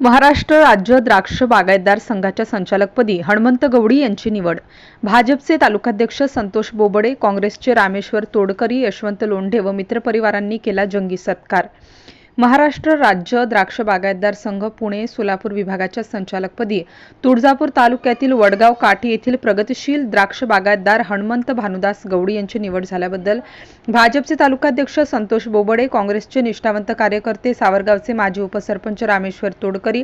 महाराष्ट्र राज्य द्राक्ष बागायतदार संघाच्या संचालकपदी हणमंत गवडी यांची निवड. भाजपचे तालुकाध्यक्ष संतोष बोबडे काँग्रेसचे रामेश्वर तोडकरी यशवंत लोंढे व मित्रपरिवारांनी केला जंगी सत्कार. महाराष्ट्र राज्य द्राक्ष बागायतदार संघ पुणे सोलापूर विभागाच्या संचालकपदी तुळजापूर तालुक्यातील वडगाव काठी येथील प्रगतिशील द्राक्ष बागायतदार हणमंत भानुदास गवडी यांची निवड झाल्याबद्दल भाजपचे तालुकाध्यक्ष संतोष बोबडे काँग्रेसचे निष्ठावंत कार्यकर्ते सावरगावचे माजी उपसरपंच रामेश्वर तोडकरी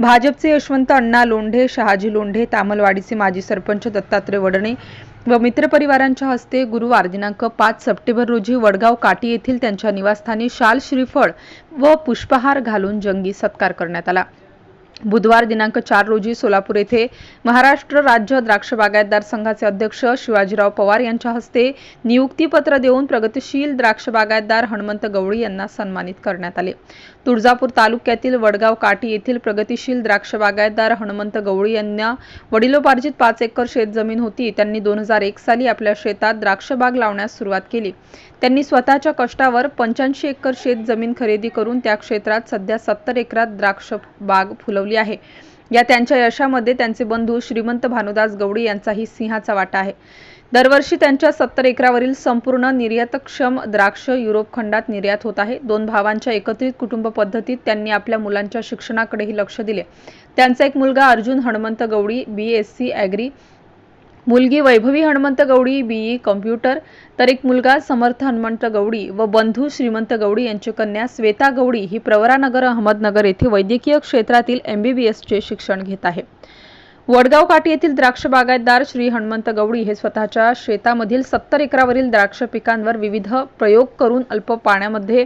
भाजपचे यशवंत अण्णा लोंढे शहाजी लोंढे तामलवाडीचे माजी सरपंच दत्तात्रय वडणे व मित्रपरिवारांच्या हस्ते गुरुवार दिनांक पाच सप्टेंबर रोजी वडगाव काटी येथील त्यांच्या निवासस्थानी शाल श्रीफळ व पुष्पहार घालून जंगी सत्कार करण्यात आला. बुधवार दिनांक चार रोजी सोलापूर येथे महाराष्ट्र राज्य द्राक्ष बागायतदार संघाचे अध्यक्ष शिवाजीराव पवार यांच्या हस्ते नियुक्तीपत्र देऊन प्रगतिशील द्राक्ष बागायतदार हणमंत गवळी यांना सन्मानित करण्यात आले. तुळजापूर तालुक्यातील वडगाव काठी येथील प्रगतिशील द्राक्ष बागायतदार हणमंत गवळी यांना वडिलोपार्जित पाच एकर शेतजमीन होती. त्यांनी दोन हजार एक साली आपल्या शेतात द्राक्ष बाग लावण्यास सुरुवात केली. त्यांनी स्वतःच्या कष्टावर पंच्याऐंशी एकर शेत जमीन खरेदी करून त्या क्षेत्रात सध्या सत्तर एकरात द्राक्ष बाग चालवली आहे. या त्यांच्या यशामध्ये त्यांचे बंधू श्रीमंत भानुदास गवडी यांचाही सिंहाचा वाटा आहे. दरवर्षी त्यांच्या सत्तर एकरावरील संपूर्ण निर्यातक्षम द्राक्ष युरोप खंडात निर्यात होत आहे. दोन भावांच्या एकत्रित कुटुंब पद्धतीत त्यांनी आपल्या मुलांच्या शिक्षणाकडेही लक्ष दिले. त्यांचा एक मुलगा Arjun Hanmant Gawadi B S C agri मुलगी वैभवी हनुमंत गवडी बीई कॉम्प्युटर तर एक मुलगा समर्थ हनुमंत गवडी व बंधू श्रीमंत गवडी यांची कन्या श्वेता गवडी ही प्रवरानगर अहमदनगर येथे वैद्यकीय क्षेत्रातील एमबीबीएसचे शिक्षण घेत आहे. वडगाव काठी येथील द्राक्ष बागायतदार श्री हनुमंत गवडी हे स्वतःच्या शेतामधील सत्तर एकरावरील द्राक्ष पिकांवर विविध प्रयोग करून अल्प पाण्यामध्ये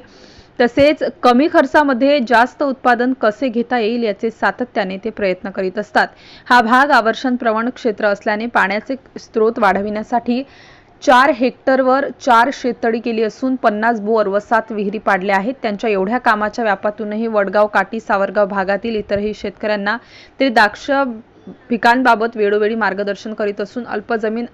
तसेच कमी खर्चामध्ये जास्त उत्पादन कसे घेता येईल याचे सातत्याने ते प्रयत्न करीत असतात. हा भाग आवर्षण प्रवण क्षेत्र असल्याने पाण्याचे स्रोत वाढविण्यासाठी चार हेक्टरवर चार शेततळी केली असून पन्नास बोर व सात विहिरी पाडल्या आहेत. त्यांच्या एवढ्या कामाच्या व्यापातूनही वडगाव काटी सावरगाव भागातील इतरही शेतकऱ्यांना ते द्राक्ष पिकांबाबत वेळोवेळी मार्गदर्शन करीत असून अल्प जमीन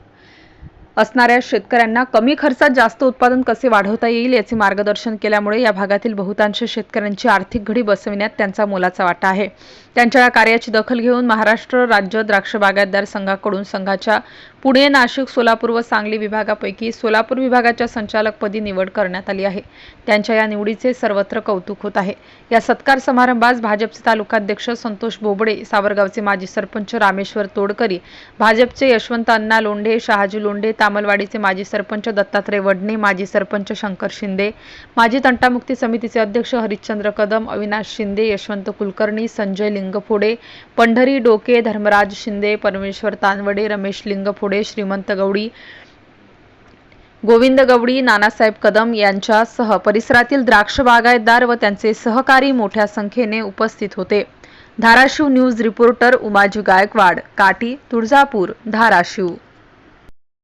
असणाऱ्या शेतकऱ्यांना कमी खर्चात जास्त उत्पादन कसे वाढवता येईल याचे मार्गदर्शन केल्यामुळे या भागातील बहुतांश शेतकऱ्यांची आर्थिक घडी बसविण्यात त्यांचा मोलाचा वाटा आहे. त्यांच्या या कार्याची दखल घेऊन महाराष्ट्र राज्य द्राक्ष बागायतदार संघाकडून संघाच्या पुणे नाशिक सोलापूर व सांगली विभागापैकी सोलापूर विभागाच्या संचालकपदी निवड करण्यात आली आहे. त्यांच्या या निवडीचे सर्वत्र कौतुक होत आहे. या सत्कार समारंभास भाजपचे तालुकाध्यक्ष संतोष बोबडे सावरगावचे माजी सरपंच रामेश्वर तोडकरी भाजपचे यशवंत अण्णा लोंढे शहाजी लोंढे तामलवाडीचे माजी सरपंच दत्तात्रय वडणे माजी सरपंच शंकर शिंदे माजी तंटामुक्ती समितीचे अध्यक्ष हरिश्चंद्र कदम अविनाश शिंदे यशवंत कुलकर्णी संजय लिंगफोडे पंढरी डोके धर्मराज शिंदे परमेश्वर तानवडे रमेश लिंगफोडे श्रीमंत गवडी गोविंद गवडी नानासाहेब कदम यांच्यासह परिसरातील द्राक्ष बागायतदार व त्यांचे सहकारी मोठ्या संख्येने उपस्थित होते. Dharashiv news reporter Umaji Gaikwad Kati Tuljapur Dharashiv.